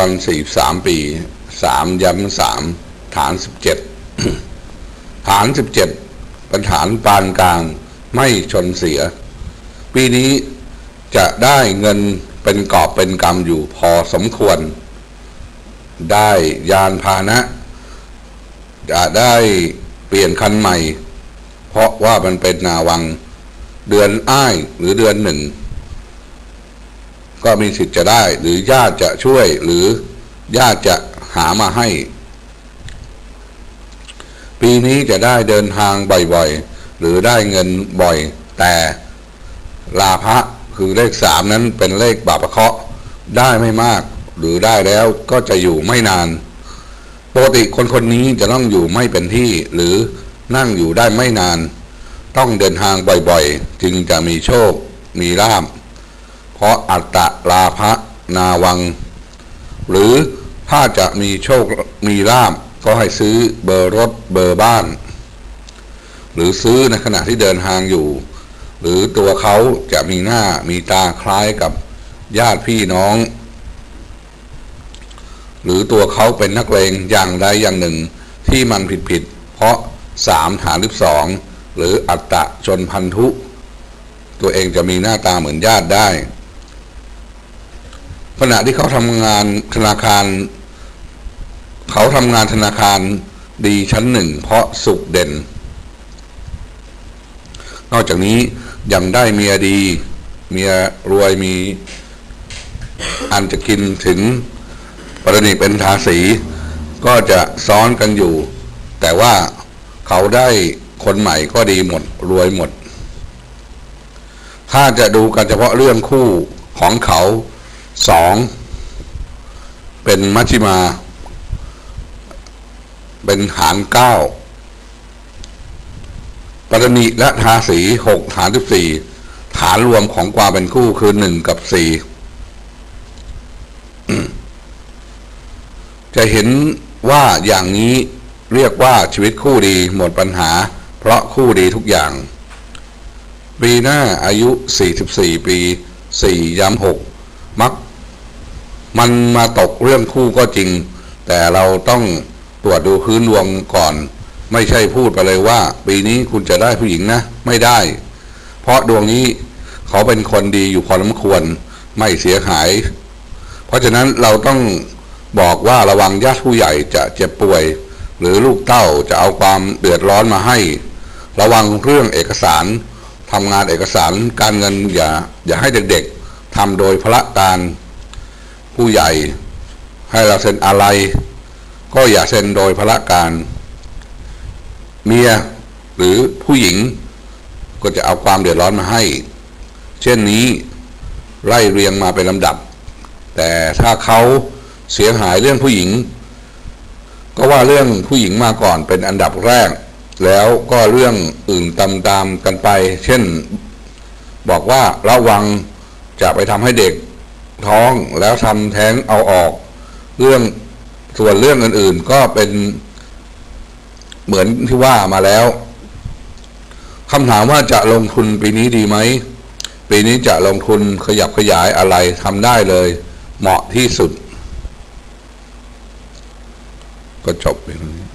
ยุจรสี่สามปีสามย้ำสามฐานสิบเจ็ดฐานสิบเจ็ดเป็นฐานปานกลางไม่ชนเสีย ปีนี้จะได้เงินเป็นกอบเป็นกำอยู่พอสมควร ได้ยานพาหนะ จะได้เปลี่ยนคันใหม่ เพราะว่ามันเป็นนาวัง เดือนอ้ายหรือเดือนหนึ่ง ก็มีสิทธิ์จะได้ หรือญาติจะช่วยหรือญาติจะหามาให้ ปีนี้จะได้เดินทางบ่อยๆ หรือได้เงินบ่อย แต่ลาภะคือเลขสามนั้นเป็นเลขบาปะเคราะห์ได้ไม่มาก หรือได้แล้วก็จะอยู่ไม่นานปกติคนคนนี้จะต้องอยู่ไม่เป็นที่ หรือนั่งอยู่ได้ไม่นาน ต้องเดินทางบ่อยๆ จึงจะมีโชค มีลาภ เพราะอัตตะลาภะนาวัง หรือถ้าจะมีโชคมีลาภก็ให้ซื้อเบอร์รถเบอร์บ้าน หรือซื้อในขณะที่เดินทางอยู่ หรือตัวเขาจะมีหน้ามีตาคล้ายกับญาติพี่น้อง หรือตัวเขาเป็นนักเลงอย่างใดอย่างหนึ่งที่มันผิดผิด เพราะสามฐานลิบสองหรืออัตตะชนพันธุ ตัวเองจะมีหน้าตาเหมือนญาติได้ ขณะที่เขาทำงานธนาคาร เขาทำงานธนาคารดีชั้นหนึ่ง เพราะสุขเด่น นอกจากนี้ยังได้เมียดี เมียรวยมี อันจะกินถึงประณิเป็นทาสี ก็จะซ้อนกันอยู่ แต่ว่าเขาได้คนใหม่ก็ดีหมด รวยหมด ถ้าจะดูกันเฉพาะเรื่องคู่ของเขา สองเป็นมัชชิมา เป็นหารเก้าปรณิและทาสีหกฐานสิบสี่ฐานรวมของความเป็นคู่คือหนึ่งกับสี่จะเห็นว่าอย่างนี้เรียกว่าชีวิตคู่ดีหมดปัญหา เพราะคู่ดีทุกอย่าง ปีหน้าอายุ 44 ปี 4 ย้ำ6มัก มันมาตกเรื่องคู่ก็จริง แต่เราต้องตรวจดูพื้นดวงก่อน ไม่ใช่พูดไปเลยว่า ปีนี้คุณจะได้ผู้หญิงนะ ไม่ได้ เพราะดวงนี้เขาเป็นคนดีอยู่พอสมควรไม่เสียหาย เพราะฉะนั้นเราต้องบอกว่าระวังญาติผู้ใหญ่จะเจ็บป่วย หรือลูกเต้าจะเอาความเดือดร้อนมาให้ ระวังเรื่องเอกสารทำงานเอกสารการเงินอย่าอย่าให้เด็กๆทำโดยพระการ ผู้ใหญ่ให้เราเซ็นอะไร ก็อย่าเซ็นโดยพระการ เมียหรือผู้หญิงก็จะเอาความเดือดร้อนมาให้ เช่นนี้ไล่เรียงมาเป็นลำดับ แต่ถ้าเขาเสียหายเรื่องผู้หญิง ก็ว่าเรื่องผู้หญิงมาก่อนเป็นอันดับแรก แล้วก็เรื่องอื่นตามตามๆกันไป เช่น บอกว่าระวังจะไปทำให้เด็ก ท้องแล้วทำแท้งเอาออก เรื่องส่วนเรื่องอื่น ๆ ก็เป็นเหมือนที่ว่ามาแล้วคำถามว่าจะลงทุนปีนี้ดีไหมปีนี้จะลงทุนขยับขยายอะไรทำได้เลย เหมาะที่สุด ก็จบไปตรงนี้